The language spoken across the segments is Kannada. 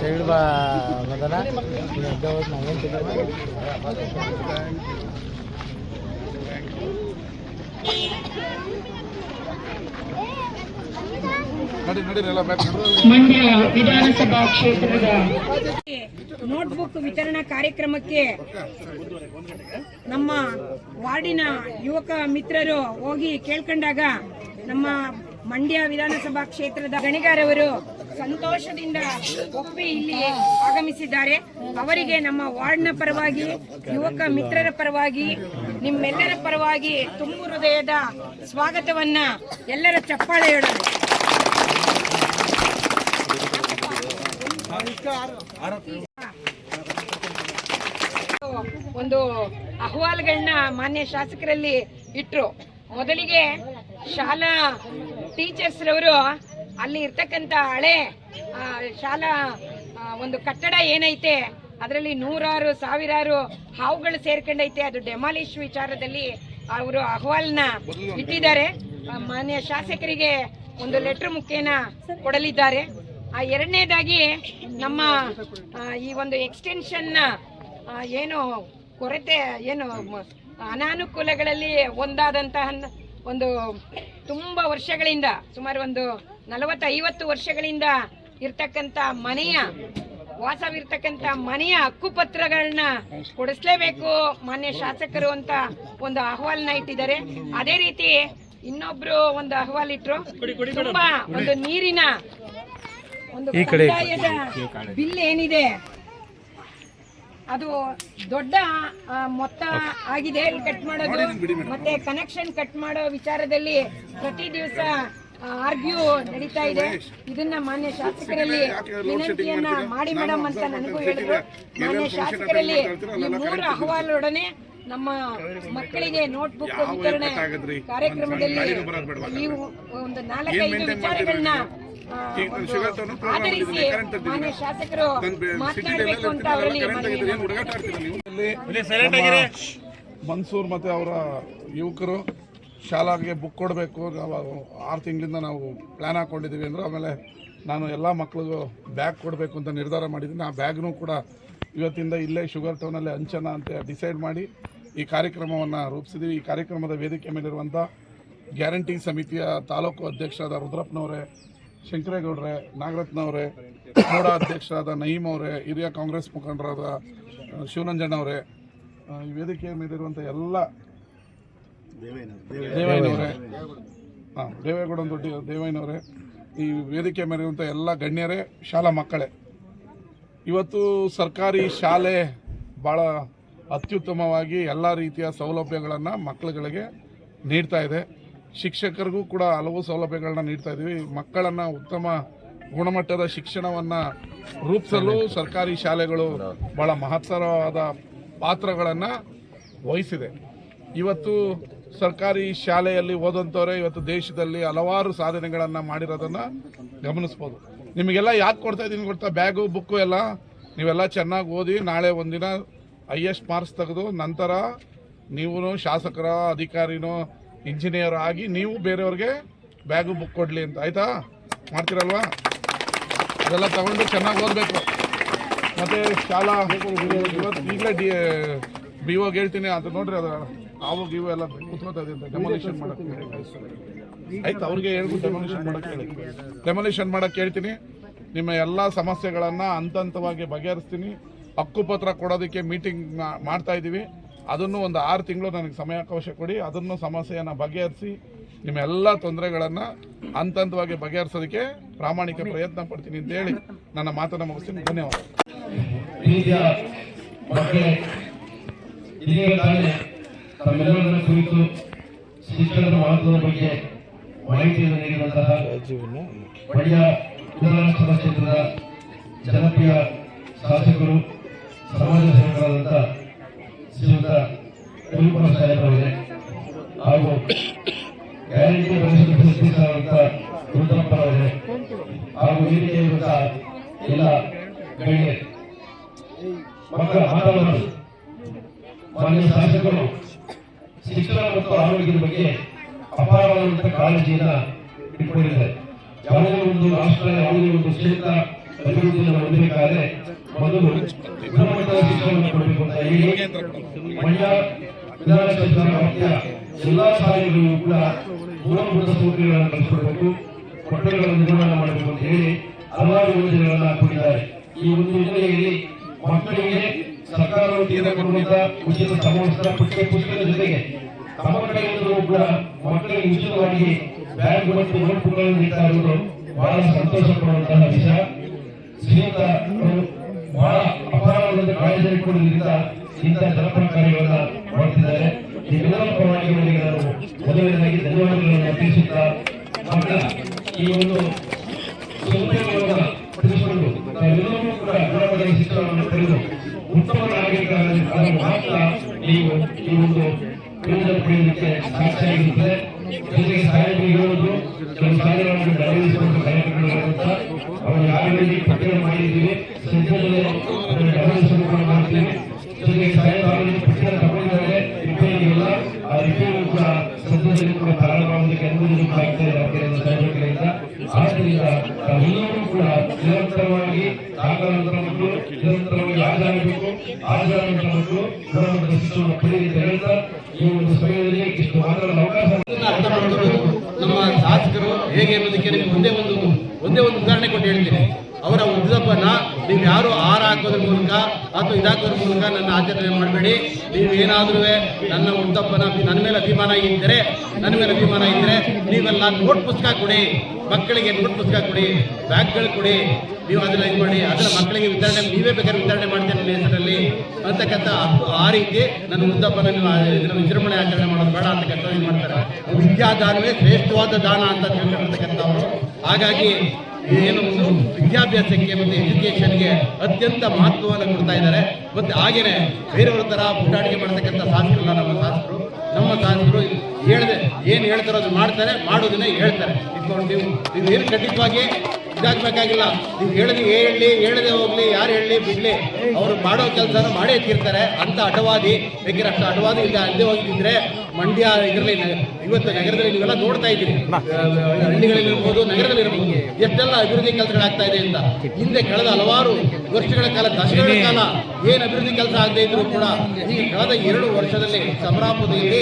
ಸೈಡ್ ಬಂದದ ನಾವೇನು ತಿಂದ ಮಂಡ್ಯ ವಿಧಾನಸಭಾ ಕ್ಷೇತ್ರದ ನೋಟ್ಬುಕ್ ವಿತರಣಾ ಕಾರ್ಯಕ್ರಮಕ್ಕೆ ನಮ್ಮ ವಾರ್ಡಿನ ಯುವಕ ಮಿತ್ರರು ಹೋಗಿ ಕೇಳ್ಕೊಂಡಾಗ ನಮ್ಮ ಮಂಡ್ಯ ವಿಧಾನಸಭಾ ಕ್ಷೇತ್ರದ ಗಣಿಗಾರವರು ಸಂತೋಷದಿಂದ ಒಪ್ಪಿ ಇಲ್ಲಿ ಆಗಮಿಸಿದ್ದಾರೆ. ಅವರಿಗೆ ನಮ್ಮ ವಾರ್ಡ್ನ ಪರವಾಗಿ ಯುವಕ ಮಿತ್ರರ ಪರವಾಗಿ ನಿಮ್ಮೆಲ್ಲರ ಪರವಾಗಿ ತುಂಬು ಹೃದಯದ ಸ್ವಾಗತವನ್ನ ಎಲ್ಲರ ಚಪ್ಪಾಳೆ ಹೇಳೋದು ಒಂದು ಅಹವಾಲುಗಳನ್ನ ಮಾನ್ಯ ಶಾಸಕರಲ್ಲಿ ಇಟ್ರು. ಮೊದಲಿಗೆ ಶಾಲಾ ಟೀಚರ್ಸ್ ರವರು ಅಲ್ಲಿ ಇರ್ತಕ್ಕಂಥ ಹಳೆ ಶಾಲಾ ಒಂದು ಕಟ್ಟಡ ಏನೈತೆ ಅದರಲ್ಲಿ ನೂರಾರು, ಸಾವಿರಾರು ಹಾವುಗಳು ಸೇರ್ಕೊಂಡೈತೆ. ಅದು ಡೆಮಾಲಿಶ್ ವಿಚಾರದಲ್ಲಿ ಅವರು ಅಹವಾಲ್ನ ಇಟ್ಟಿದ್ದಾರೆ. ಮಾನ್ಯ ಶಾಸಕರಿಗೆ ಒಂದು ಲೆಟರ್ ಮುಖೇನ ಕೊಡಲಿದ್ದಾರೆ. ಆ, ಎರಡನೇದಾಗಿ ನಮ್ಮ ಈ ಒಂದು ಎಕ್ಸ್ಟೆನ್ಷನ್ನ ಏನು ಕೊರತೆ, ಏನು ಅನಾನುಕೂಲಗಳಲ್ಲಿ ಒಂದಾದಂತಹ ಒಂದು ತುಂಬ ವರ್ಷಗಳಿಂದ, ಸುಮಾರು ಒಂದು ನಲವತ್ತೈವತ್ತು ವರ್ಷಗಳಿಂದ ಇರ್ತಕ್ಕಂಥ ಮನೆಯ ವಾಸವಿರ್ತಕ್ಕಂಥ ಮನೆಯ ಹಕ್ಕುಪತ್ರಗಳನ್ನ ಕೊಡಿಸ್ಲೇಬೇಕು ಮಾನ್ಯ ಶಾಸಕರು ಅಂತ ಒಂದು ಅಹವಾಲ್ನ ಇಟ್ಟಿದ್ದಾರೆ. ಅದೇ ರೀತಿ ಇನ್ನೊಬ್ರು ಒಂದು ಅಹವಾಲ್ ಇಟ್ರು. ತುಂಬಾ ಒಂದು ನೀರಿನ ಒಂದು ಕಂದಾಯದ ಬಿಲ್ ಏನಿದೆ? ಅದು ದೊಡ್ಡ ಮೊತ್ತ ಆಗಿದೆ. ಕಟ್ ಮಾಡೋದು ಮತ್ತೆ ಕನೆಕ್ಷನ್ ಕಟ್ ಮಾಡೋ ವಿಚಾರದಲ್ಲಿ ಪ್ರತಿ ದಿವಸ ಆರ್ಗ್ಯೂ ನಡೀತಾ ಇದೆ. ಇದನ್ನ ಮಾನ್ಯ ಶಾಸಕರಲ್ಲಿ ವಿನಂತಿಯನ್ನ ಮಾಡಿ ಮೇಡಮ್ ಅಂತ ನನಗೂ ಹೇಳಿದ್ರು. ಮಾನ್ಯ ಶಾಸಕರಲ್ಲಿ ಈ ಮೂರು ಅಹವಾಲೊಡನೆ ನಮ್ಮ ಮಕ್ಕಳಿಗೆ ನೋಟ್ಬುಕ್ ವಿತರಣೆ ಕಾರ್ಯಕ್ರಮದಲ್ಲಿ ನೀವು ಒಂದು ನಾಲ್ಕೈದು ವಿಚಾರಗಳನ್ನ ಆಧರಿಸಿ ಮಾನ್ಯ ಶಾಸಕರು ಮಾತನಾಡಬೇಕು ಅಂತ ಅವರಲ್ಲಿ ಮನವಿ ಮನ್ಸೂರ್ ಮತ್ತೆ ಅವರ ಯುವಕರು ಶಾಲಾಗೆ ಬುಕ್ ಕೊಡಬೇಕು. ನಾವು ಆರು ತಿಂಗಳಿಂದ ನಾವು ಪ್ಲ್ಯಾನ್ ಹಾಕ್ಕೊಂಡಿದ್ದೀವಿ ಅಂದರೆ ಆಮೇಲೆ ನಾನು ಎಲ್ಲ ಮಕ್ಕಳಿಗೂ ಬ್ಯಾಗ್ ಕೊಡಬೇಕು ಅಂತ ನಿರ್ಧಾರ ಮಾಡಿದ್ದೀನಿ. ಆ ಬ್ಯಾಗ್ನೂ ಕೂಡ ಇವತ್ತಿಂದ ಇಲ್ಲೇ ಶುಗರ್ ಟೌನಲ್ಲಿ ಅಂಚನ ಅಂತ ಡಿಸೈಡ್ ಮಾಡಿ ಈ ಕಾರ್ಯಕ್ರಮವನ್ನು ರೂಪಿಸಿದ್ದೀವಿ. ಈ ಕಾರ್ಯಕ್ರಮದ ವೇದಿಕೆ ಮೇಲಿರುವಂಥ ಗ್ಯಾರಂಟಿ ಸಮಿತಿಯ ತಾಲೂಕು ಅಧ್ಯಕ್ಷರಾದ ರುದ್ರಪ್ಪನವರೇ, ಶಂಕರೇಗೌಡ್ರೆ, ನಾಗರತ್ನವರೇ ಮೋಡ ಅಧ್ಯಕ್ಷರಾದ ನಯೀಮ್ ಅವರೇ ಹಿರಿಯ ಕಾಂಗ್ರೆಸ್ ಮುಖಂಡರಾದ ಶಿವನಂಜನವರೇ ವೇದಿಕೆಯ ಮೇಲಿರುವಂಥ ಎಲ್ಲ ದೇವಯ್ಯನವರೇ ಹಾಂ ದೇವೇಗೌಡ ದೊಡ್ಡ ದೇವೇನವರೇ ಈ ವೇದಿಕೆ ಮೇಲಿರುವಂಥ ಎಲ್ಲ ಗಣ್ಯರೇ ಶಾಲಾ ಮಕ್ಕಳೇ. ಇವತ್ತು ಸರ್ಕಾರಿ ಶಾಲೆ ಭಾಳ ಅತ್ಯುತ್ತಮವಾಗಿ ಎಲ್ಲ ರೀತಿಯ ಸೌಲಭ್ಯಗಳನ್ನು ಮಕ್ಕಳುಗಳಿಗೆ ನೀಡ್ತಾ ಇದೆ. ಶಿಕ್ಷಕರಿಗೂ ಕೂಡ ಹಲವು ಸೌಲಭ್ಯಗಳನ್ನ ನೀಡ್ತಾ ಇದ್ದೀವಿ ಮಕ್ಕಳನ್ನು ಉತ್ತಮ ಗುಣಮಟ್ಟದ ಶಿಕ್ಷಣವನ್ನು ರೂಪಿಸಲು ಸರ್ಕಾರಿ ಶಾಲೆಗಳು ಭಾಳ ಮಹತ್ತರವಾದ ಪಾತ್ರಗಳನ್ನು ವಹಿಸಿದೆ. ಇವತ್ತು ಸರ್ಕಾರಿ ಶಾಲೆಯಲ್ಲಿ ಓದಂಥವರೇ ಇವತ್ತು ದೇಶದಲ್ಲಿ ಹಲವಾರು ಸಾಧನೆಗಳನ್ನು ಮಾಡಿರೋದನ್ನು ಗಮನಿಸ್ಬೋದು. ನಿಮಗೆಲ್ಲ ಯಾಕೆ ಕೊಡ್ತಾ ಇದ್ದೀನಿ ಕೊಡ್ತಾ ಬ್ಯಾಗು, ಬುಕ್ಕು ಎಲ್ಲ ನೀವೆಲ್ಲ ಚೆನ್ನಾಗಿ ಓದಿ ನಾಳೆ ಒಂದಿನ ಹೈಯೆಸ್ಟ್ ಮಾರ್ಕ್ಸ್ ತೆಗೆದು ನಂತರ ನೀವು ಶಾಸಕರ, ಅಧಿಕಾರಿನೋ, ಇಂಜಿನಿಯರ್ ಆಗಿ ನೀವು ಬೇರೆಯವ್ರಿಗೆ ಬ್ಯಾಗು, ಬುಕ್ ಕೊಡಲಿ ಅಂತ. ಆಯಿತಾ? ಮಾಡ್ತೀರಲ್ವಾ? ಅದೆಲ್ಲ ತಗೊಂಡು ಚೆನ್ನಾಗಿ ಓದಬೇಕು. ಮತ್ತು ಶಾಲಾ, ಇವತ್ತು ಈಗಲೇ ಡಿ, ಬಿ ಓಗೆ ಹೇಳ್ತೀನಿ ಅದು ನೋಡ್ರಿ ಅದು ಹಾವು ಇವೆಲ್ಲ ಎಲ್ಲ ಡೆಮೊಲಿಷನ್ ಮಾಡಕ್ಕೆ. ಆಯ್ತು, ಅವ್ರಿಗೆ ಹೇಳ್ಬಿಟ್ಟು ಡೆಮೊಲಿಷನ್ ಮಾಡಕ್ಕೆ ಹೇಳಿ. ಡೆಮೊಲಿಷನ್ ಮಾಡಕ್ಕೆ ಹೇಳ್ತೀನಿ. ನಿಮ್ಮ ಎಲ್ಲ ಸಮಸ್ಯೆಗಳನ್ನು ಹಂತ ಹಂತವಾಗಿ ಬಗೆಹರಿಸ್ತೀನಿ. ಹಕ್ಕುಪತ್ರ ಕೊಡೋದಕ್ಕೆ ಮೀಟಿಂಗ್ ಮಾಡ್ತಾ ಇದ್ದೀವಿ. ಅದನ್ನು ಒಂದು ಆರು ತಿಂಗಳು ನನಗೆ ಸಮಯಾವಕಾಶ ಕೊಡಿ. ಅದನ್ನು ಸಮಸ್ಯೆಯನ್ನು ಬಗೆಹರಿಸಿ, ನಿಮ್ಮ ಎಲ್ಲ ತೊಂದರೆಗಳನ್ನು ಹಂತ ಹಂತವಾಗಿ ಬಗೆಹರಿಸೋದಕ್ಕೆ ಪ್ರಾಮಾಣಿಕ ಪ್ರಯತ್ನ ಪಡ್ತೀನಿ ಅಂತ ಹೇಳಿ ನನ್ನ ಮಾತನ್ನು ಮುಗಿಸ್ತೀನಿ. ಧನ್ಯವಾದ. ತಮ್ಮೆಲ್ಲರನ್ನ ಕುರಿತು ಶಿಕ್ಷಣದ ಮಹತ್ವದ ಬಗ್ಗೆ ಮಾಹಿತಿಯನ್ನು ನೀಡಿದಂತಹ ಮಂಡ್ಯ ವಿಧಾನಸಭಾ ಕ್ಷೇತ್ರದ ಜನಪ್ರಿಯ ಶಾಸಕರು, ಸಮಾಜ ಸೇವಕರಾದಂಥ ಶ್ರೀಯುತ ಕುರುಪುರ ಸಾಹೇಬರವರೇ ಹಾಗೂ ಗ್ಯಾರಂಟಿ ಪರಿಷತ್ ಸದಸ್ಯರಾದಂಥ ರುದ್ರಪ್ಪರವರೇ ಹಾಗೂ ಈ ರೀತಿಯಾದಂತಹ ಎಲ್ಲ ಗಣ್ಯರೇ. ಮಕ್ಕಳ ಮಾತಾಡಲು ಅಪಾರವಾದಂತಹ ಕಾಳಜಿಯನ್ನ ಇಟ್ಕೊಂಡಿದ್ದಾರೆ. ಯಾವುದೇ ಒಂದು ರಾಷ್ಟ್ರ, ಯಾವುದೇ ಒಂದು ಕ್ಷೇತ್ರ ಅಭಿವೃದ್ಧಿಯನ್ನು ಹೊಂದಬೇಕಾದ್ರೆ ಮೊದಲು ಗುಣಮಟ್ಟದ ಶಿಕ್ಷಣವನ್ನು ಕೊಡಬೇಕು ಅಂತ ಹೇಳಿ ಮಂಡ್ಯ ವಿಧಾನಸಭೆ ವ್ಯಾಪ್ತಿಯ ಎಲ್ಲಾ ಶಾಲೆಗಳಿಗೂ ಕೂಡ ಮೂಲಭೂತ ಸೌಕರ್ಯಗಳನ್ನು ಕಲ್ಪಿಸಬೇಕು ಕೊಠಡಿಗಳ ನಿರ್ಮಾಣ ಮಾಡಬೇಕು ಅಂತ ಹೇಳಿ ಹಲವಾರು ಯೋಜನೆಗಳನ್ನು ಹಾಕೊಂಡಿದ್ದಾರೆ ಈ ಒಂದು ಯೋಜನೆಯಲ್ಲಿ ಮಕ್ಕಳಿಗೆ ಸರ್ಕಾರವು ತೆಗೆದುಕೊಳ್ಳುವಂತ ಉಚಿತ ಸಮವಸ್ತ್ರ ಪಠ್ಯ ಪುಸ್ತಕದ ಜೊತೆಗೆ ತಮ್ಮ ಕೂಡ ಮಕ್ಕಳಿಗೆ ಉಚಿತವಾಗಿ ಬ್ಯಾಗ್ ಮತ್ತು ನೋಟ್ಬುಕ್ಗಳನ್ನು ನೀಡ್ತಾ ಇರುವುದು ಬಹಳ ಸಂತೋಷ ವಿಷಯ. ಶ್ರೀಯುತ ಬಹಳ ಅಪಾರವಾದ ಕಾಯ್ದೆ ಕೊಡುವುದರಿಂದ ಇಂತಹ ಜನಪರ ಕಾರ್ಯಗಳನ್ನ ಮಾಡ್ತಿದ್ದಾರೆ ನಿಮ್ಮೆಲ್ಲರ ಪರವಾಗಿ ಅವರಿಗೆ ಮೊದಲನೇದಾಗಿ ಧನ್ಯವಾದಗಳನ್ನು ಅರ್ಪಿಸುತ್ತಾ ಮಕ್ಕಳ ಈ ಒಂದು ಸೌಕರ್ಯಗಳನ್ನು ಪಡಿಸಿಕೊಂಡು ಕೂಡ ಗುಣಮಟ್ಟದ ಶಿಕ್ಷಣವನ್ನು ಪಡೆದು ಉತ್ತಮ ನಾಗರಿಕರಾಗಿ ಮಾತ್ರ ನೀವು ಈ ಒಂದು ಯೋಜನೆ ಪಡೆಯುವುದಕ್ಕೆ ಸಾಕ್ಷಿಯಾಗಿರುತ್ತದೆ ಜೊತೆಗೆ ಸಾಹೇಬರು ಹೇಳುವುದು ಕೆಲವು ಕಾರ್ಯಕ್ರಮಗಳಿರುವಂತ ಅವರು ಮಾಡಿದ್ದೀವಿ. ಸದ್ಯದಲ್ಲೇ ಮಾಡ್ತೀವಿ. ಜೊತೆಗೆ ಕೂಡ ಸದ್ಯದಲ್ಲಿ ಕೂಡ ಪ್ರಾರಂಭವಾಗುವುದಕ್ಕೆ ಅನುಮತಿ ಕೂಡ ಕೂಡ ಹೇಳ್ತಾ ಇಷ್ಟು ಅರ್ಥ ಮಾಡ್ಕೋಬೇಕು ನಮ್ಮ ಶಾಸಕರು ಹೇಗೆ ಅನ್ನೋದಕ್ಕೆ ನಿಮ್ಗೆ ಒಂದೇ ಒಂದು ಒಂದೇ ಒಂದು ಉದಾಹರಣೆ ಕೊಟ್ಟು ಹೇಳ್ತೀನಿ. ಅವರ ಉದ್ದಪ್ಪನ ನೀವು ಯಾರು ಆರ ಹಾಕೋದ್ರ ಮೂಲಕ ಅಥವಾ ಇದಾಕೋದ್ರ ಮೂಲಕ ನನ್ನ ಆಚರಣೆ ಮಾಡಬೇಡಿ. ನೀವು ಏನಾದ್ರೂ ನನ್ನ ಉದ್ದಪ್ಪನ ನನ್ನ ಮೇಲೆ ಅಭಿಮಾನ ಇದ್ದರೆ, ನನ್ನ ಮೇಲೆ ಅಭಿಮಾನ ಇದ್ದರೆ ನೀವೆಲ್ಲ ನೋಟ್ ಪುಸ್ತಕ ಕೊಡಿ. ಮಕ್ಕಳಿಗೆ ನೋಟ್ ಪುಸ್ತಕ ಕೊಡಿ ಬ್ಯಾಗ್ಗಳು ಕೊಡಿ, ನೀವು ಅದನ್ನ ಇದು ಮಾಡಿ, ಅದರ ಮಕ್ಕಳಿಗೆ ವಿತರಣೆ, ನೀವೇ ಬೇಕಾದ್ರೆ ವಿತರಣೆ ಮಾಡ್ತೇನೆ ನಿಮ್ಮ ಹೆಸರಲ್ಲಿ ಅಂತಕ್ಕಂಥ ಆ- ರೀತಿ ನನ್ನ ಉದ್ದಪ್ಪನ ನೀವು ವಿಜೃಂಭಣೆ ಆಚರಣೆ ಮಾಡೋದು ಬೇಡ ಅಂತಕ್ಕಂಥ ಇದು ಮಾಡ್ತಾರೆ. ವಿದ್ಯಾದಾನವೇ ಶ್ರೇಷ್ಠವಾದ ದಾನ ಅಂತ ತಿಳ್ಕೊಂಡಿರ್ತಕ್ಕಂಥವ್ರು. ಹಾಗಾಗಿ ಏನು ವಿದ್ಯಾಭ್ಯಾಸಕ್ಕೆ ಮತ್ತು ಎಜುಕೇಷನ್ಗೆ ಅತ್ಯಂತ ಮಹತ್ವವನ್ನು ಕೊಡ್ತಾ ಇದ್ದಾರೆ. ಮತ್ತು ಹಾಗೆಯೇ ಬೇರೆಯವ್ರ ಥರ ಪುಟಾಣಿಕೆ ಮಾಡ್ತಕ್ಕಂಥ ಶಾಸಕರಲ್ಲ ನಮ್ಮ ಶಾಸಕರು ನಮ್ಮ ಶಾಸಕರು ಹೇಳಿದೆ, ಏನು ಹೇಳ್ತಾರೋ ಅದು ಮಾಡ್ತಾರೆ, ಮಾಡೋದನ್ನೇ ಹೇಳ್ತಾರೆ. ಇದ್ಕೊಂಡು ನೀವು ಇದು ಏನು ಖಂಡಿತವಾಗಿ ಇದಾಗಬೇಕಾಗಿಲ್ಲ. ನೀವು ಹೇಳಿದ್ರೆ ಹೇಳಿ ಹೇಳದೆ ಹೋಗ್ಲಿ ಯಾರು ಹೇಳಿ ಬಿಡ್ಲಿ. ಅವರು ಮಾಡೋ ಕೆಲಸನ ಮಾಡೇ ಎತ್ತಿರ್ತಾರೆ ಅಂತ ಅಟವಾದಿ ಬೇಕಿದ್ರೆ ಅಷ್ಟು ಅಟವಾದಿ ಇಲ್ಲ ಅಲ್ಲೇ ಹೋಗಿದ್ರೆ ಮಂಡ್ಯ ಇದರಲ್ಲಿ ಇವತ್ತು ನಗರದಲ್ಲಿ ನೀವೆಲ್ಲ ನೋಡ್ತಾ ಇದ್ದೀರಿ. ಹಳ್ಳಿಗಳಲ್ಲಿರ್ಬೋದು ನಗರದಲ್ಲಿರ್ಬೋದು. ಎಷ್ಟೆಲ್ಲ ಅಭಿವೃದ್ಧಿ ಕೆಲಸಗಳಾಗ್ತಾ ಇದೆ ಅಂತ. ಹಿಂದೆ ಕಳೆದ ಹಲವಾರು ವರ್ಷಗಳ ಕಾಲ ದಶಕಗಳ ಕಾಲ ಏನು. ಅಭಿವೃದ್ಧಿ ಕೆಲಸ ಆಗದೆ ಇದ್ರು ಕೂಡ ಈ ಕಳೆದ ಎರಡು ವರ್ಷದಲ್ಲಿ ಸಮರಾಪುರದಲ್ಲಿ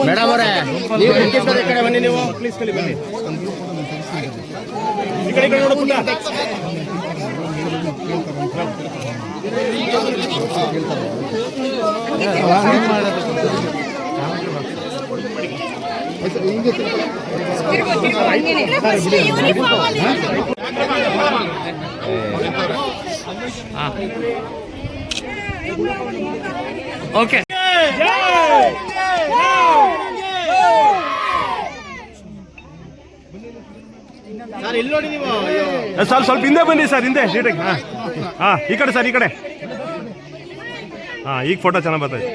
ಮೇಡಮ್ ಅವರೇ ನೀವು ಈ ಕಡೆ ಬನ್ನಿ ನೀವು ಪ್ಲೀಸ್ ಕಲಿ ಬನ್ನಿ ಈ ಕಡೆ ಕಡೆ ನೋಡು ಪುಟ್ಟ ತಿರುಗು ಹಂಗೇನೆ ಓಕೆ ಸರ್ ಸ್ವಲ್ಪ ಹಿಂದೆ ಬನ್ನಿ ಸರ್ ಹಿಂದೆ ಶೀಟಿಗೆ ಹಾಂ. ಹಾಂ ಈ ಕಡೆ ಸರ್ ಈ ಕಡೆ. ಹಾಂ ಈಗ ಫೋಟೋ ಚೆನ್ನಾಗಿ ಬರ್ತೈತೆ